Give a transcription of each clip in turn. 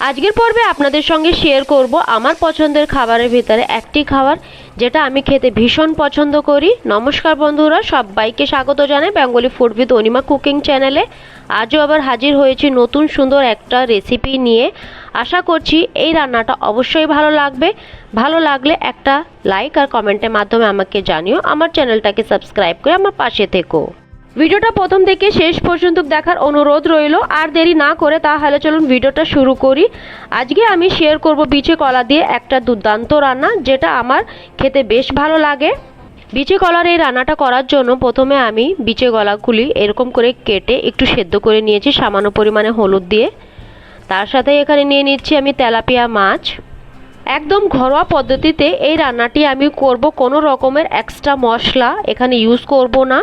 আজকের পর্বে আপনাদের সঙ্গে শেয়ার করব আমার পছন্দের খাবারের ভিতরে একটি খাবার যেটা আমি খেতে ভীষণ পছন্দ করি। নমস্কার বন্ধুরা, সবাইকে স্বাগত জানাই Bengali food with Anima cooking চ্যানেলে আজও আবার হাজির হয়েছি নতুন সুন্দর একটা রেসিপি নিয়ে। আশা করছি এই রান্নাটা অবশ্যই ভালো লাগবে। ভালো লাগলে একটা লাইক আর কমেন্টের মাধ্যমে আমাকে জানিও। আমার চ্যানেলটাকে সাবস্ক্রাইব করে আমার পাশে থেকো। ভিডিওটা প্রথম থেকে শেষ পর্যন্ত দেখার অনুরোধ রইল। আর দেরি না করে তাহলে চলুন ভিডিওটা শুরু করি। আজকে আমি শেয়ার করব বিচে কলা দিয়ে একটা দুর্দান্ত রান্না, যেটা আমার খেতে বেশ ভালো লাগে। বিচে কলার এই রান্নাটা করার জন্য প্রথমে আমি বিচে কলাগুলি এরকম করে কেটে একটু সেদ্ধ করে নিয়েছি সামান্য পরিমাণে হলুদ দিয়ে। তার সাথে এখানে নিয়ে নিচ্ছি আমি তেলাপিয়া মাছ। একদম ঘরোয়া পদ্ধতিতে এই রান্নাটি আমি করব কোনো রকমের এক্সট্রা মশলা এখানে ইউজ করব না।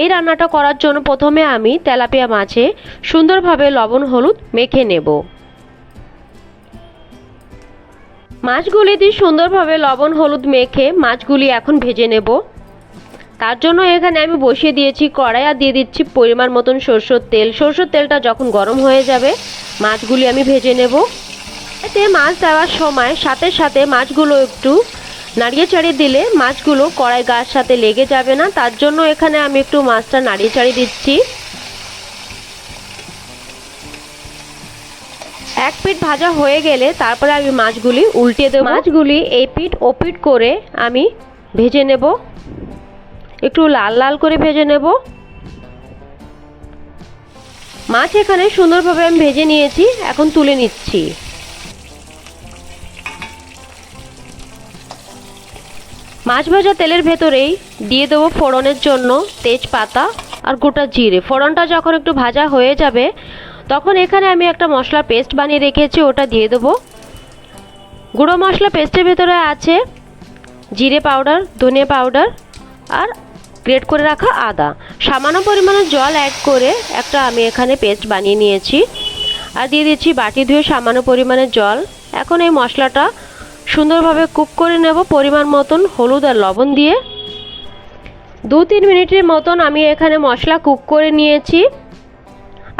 এই রান্নাটা করার জন্য প্রথমে আমি তেলাপিয়া মাছে সুন্দরভাবে লবণ, হলুদ মেখে নেব। মাছগুলি দিয়ে সুন্দরভাবে লবণ, হলুদ মেখে মাছগুলি এখন ভেজে নেব। তার জন্য এখানে আমি বসিয়ে দিয়েছি কড়াই আর দিয়ে দিচ্ছি পরিমাণ মতন সরষের তেল। সরষের তেলটা যখন গরম হয়ে যাবে, মাছগুলি আমি ভেজে নেব। এতে মাছ দেওয়ার সময় সাথে সাথে মাছগুলো একটু নাড়িয়ে চাড়িয়ে দিলে মাছগুলো কড়াই গার সাথে লেগে যাবে না। তার জন্য এখানে আমি একটু মাছটা নাড়িয়ে চাড়িয়ে দিচ্ছি। এক পিঠ ভাজা হয়ে গেলে তারপরে আমি মাছগুলি উল্টে দেবো। মাছগুলি এই পিঠ ও পিঠ করে আমি ভেজে নেব। একটু লাল লাল করে ভেজে নেব। মাছ এখানে সুন্দরভাবে আমি ভেজে নিয়েছি, এখন তুলে নিচ্ছি। মাছ ভাজা তেলের ভেতরেই দিয়ে দেবো ফোড়নের জন্য তেজপাতা আর গোটা জিরে। ফোড়নটা যখন একটু ভাজা হয়ে যাবে, তখন এখানে আমি একটা মশলা পেস্ট বানিয়ে রেখেছি, ওটা দিয়ে দেবো। গুঁড়ো মশলা পেস্টের ভেতরে আছে জিরে পাউডার ধনিয়া পাউডার আর গ্রেট করে রাখা আদা। সামান্য পরিমাণে জল অ্যাড করে একটা আমি এখানে পেস্ট বানিয়ে নিয়েছি। আর দিয়ে দিচ্ছি বাটি ধুয়ে সামান্য পরিমাণে জল। এখন এই মশলাটা সুন্দরভাবে কুক করে নেব পরিমাণ মতন হলুদ আর লবণ দিয়ে। দু তিন মিনিটের মতন আমি এখানে মশলা কুক করে নিয়েছি।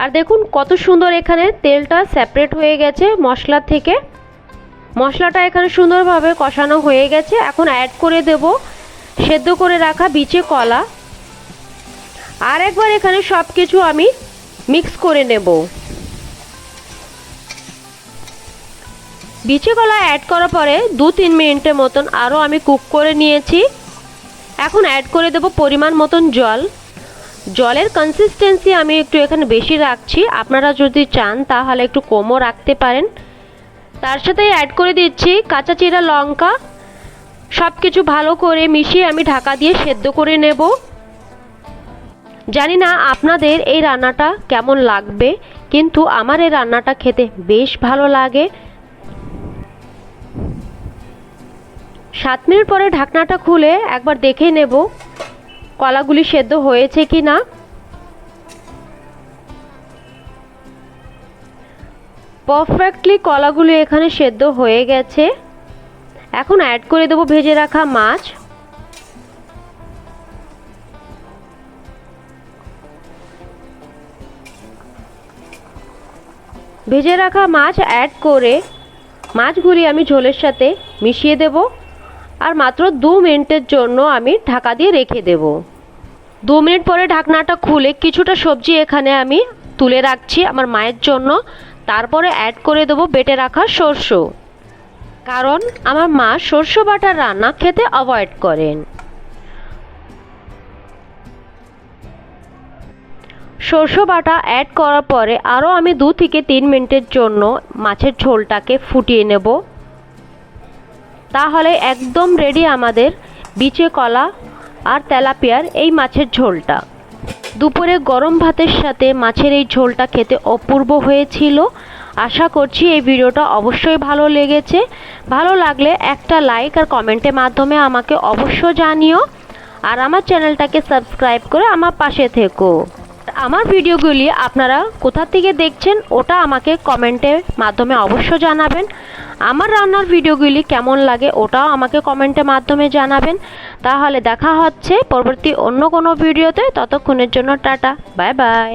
আর দেখুন কত সুন্দর এখানে তেলটা সেপারেট হয়ে গেছে মশলা থেকে। মশলাটা এখানে সুন্দরভাবে কষানো হয়ে গেছে। এখন অ্যাড করে দেব। সেদ্ধ করে রাখা বিচে কলা। আর একবার এখানে সব কিছু আমি মিক্স করে নেব। বিচে কলা অ্যাড করার পরে দু তিন মিনিটের মতন আরও আমি কুক করে নিয়েছি। এখন অ্যাড করে দেব পরিমাণ মতন জল। জলের কনসিস্টেন্সি আমি একটু এখানে বেশি রাখছি। আপনারা যদি চান তাহলে একটু কমও রাখতে পারেন। তার সাথে অ্যাড করে দিচ্ছি কাঁচা চিরা লঙ্কা। সব কিছু ভালো করে মিশিয়ে আমি ঢাকা দিয়ে সেদ্ধ করে নেব। জানি না আপনাদের এই রান্নাটা কেমন লাগবে, কিন্তু আমার এই রান্নাটা খেতে বেশ ভালো লাগে। সাত মিনিট পরে ঢাকনাটা খুলে একবার দেখে নেব কলাগুলি সেদ্ধ হয়েছে কি না। পারফেক্টলি কলাগুলি এখানে সেদ্ধ হয়ে গেছে। এখন অ্যাড করে দেবো ভেজে রাখা মাছ। ভেজে রাখা মাছ অ্যাড করে মাছগুলি আমি ঝোলের সাথে মিশিয়ে দেব। আর মাত্র দু মিনিটের জন্য আমি ঢাকা দিয়ে রেখে দেব। দু মিনিট পরে ঢাকনাটা খুলে কিছুটা সবজি এখানে আমি তুলে রাখছি আমার মায়ের জন্য। তারপরে অ্যাড করে দেবো বেটে রাখা সর্ষ। কারণ আমার মা সর্ষ বাটার রান্না খেতে অ্যাভয়েড করেন। সর্ষ বাটা অ্যাড করার পরে আরও আমি দু থেকে তিন মিনিটের জন্য মাছের ঝোলটাকে ফুটিয়ে নেব। তাহলে একদম রেডি আমাদের বিচে কলা আর তেলাপিয়ার এই মাছের ঝোলটা। দুপুরে গরম ভাতের সাথে মাছের এই ঝোলটা খেতে অপূর্ব হয়েছিল। আশা করছি এই ভিডিওটা অবশ্যই ভালো লেগেছে। ভালো লাগলে একটা লাইক আর কমেন্টের মাধ্যমে আমাকে অবশ্য জানিও। আর আমার চ্যানেলটাকে সাবস্ক্রাইব করে আমার পাশে থেকো। আমার ভিডিওগুলি আপনারা কোথা থেকে দেখছেন, ওটা আমাকে কমেন্টের মাধ্যমে অবশ্য জানাবেন। আমার রান্নার ভিডিওগুলি কেমন লাগে, ওটাও আমাকে কমেন্টের মাধ্যমে জানাবেন। তাহলে দেখা হচ্ছে পরবর্তী অন্য কোনো ভিডিওতে, ততক্ষণের জন্য টাটা, বাই বাই।